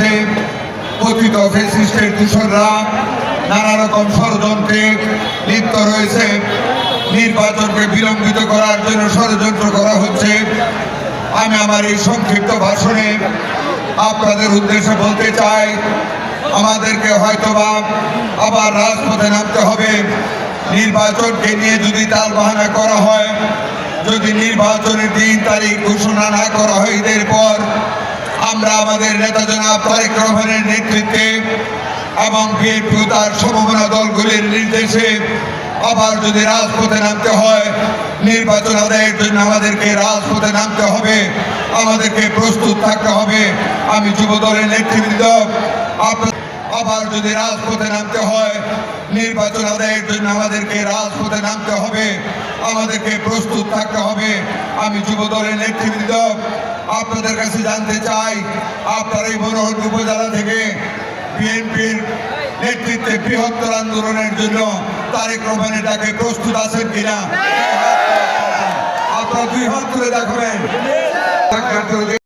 বাংলাদেশে কথিত ফেসিস্টের দূষণরা নানা রকম ষড়যন্ত্রে লিপ্ত রয়েছে। নির্বাচনকে বিলম্বিত করার জন্য ষড়যন্ত্র করা হচ্ছে। আমি আমার এই সংক্ষিপ্ত ভাষণে আপনাদের উদ্দেশ্যে বলতে চাই, আমাদেরকে হয়তোবা আবার রাজপথে নামতে হবে। নির্বাচনকে নিয়ে যদি তাল বাহানা করা হয়, যদি নির্বাচনের দিন তারিখ ঘোষণা না করা হয়, ঈদের আমরা আমাদের নেতা জনাব তারেক রহমানের নেতৃত্বে এবং বিএনপি তার সমমনা দলগুলির নির্দেশে আবার যদি রাজপথে নামতে হয়, নির্বাচন আদায়ের জন্য আমাদেরকে রাজপথে নামতে হবে, আমাদেরকে প্রস্তুত থাকতে হবে। আমি যুব দলের নেতৃবৃন্দ আবার যদি রাজপথে নামতে হয়, নির্বাচন আদায়ের জন্য আমাদেরকে রাজপথে নামতে হবে, আমাদেরকে প্রস্তুত থাকতে হবে। আমি যুব দলের নেতৃবৃন্দ আপনাদের কাছে জানতে চাই, আপনার এই মনোহর উপজেলা থেকে বিএনপির নেতৃত্বে বৃহত্তর আন্দোলনের জন্য তারেক রহমানের এটাকে প্রস্তুত আছেন কিনা? আপনারা দুই হাত তুলে দেখাবেন।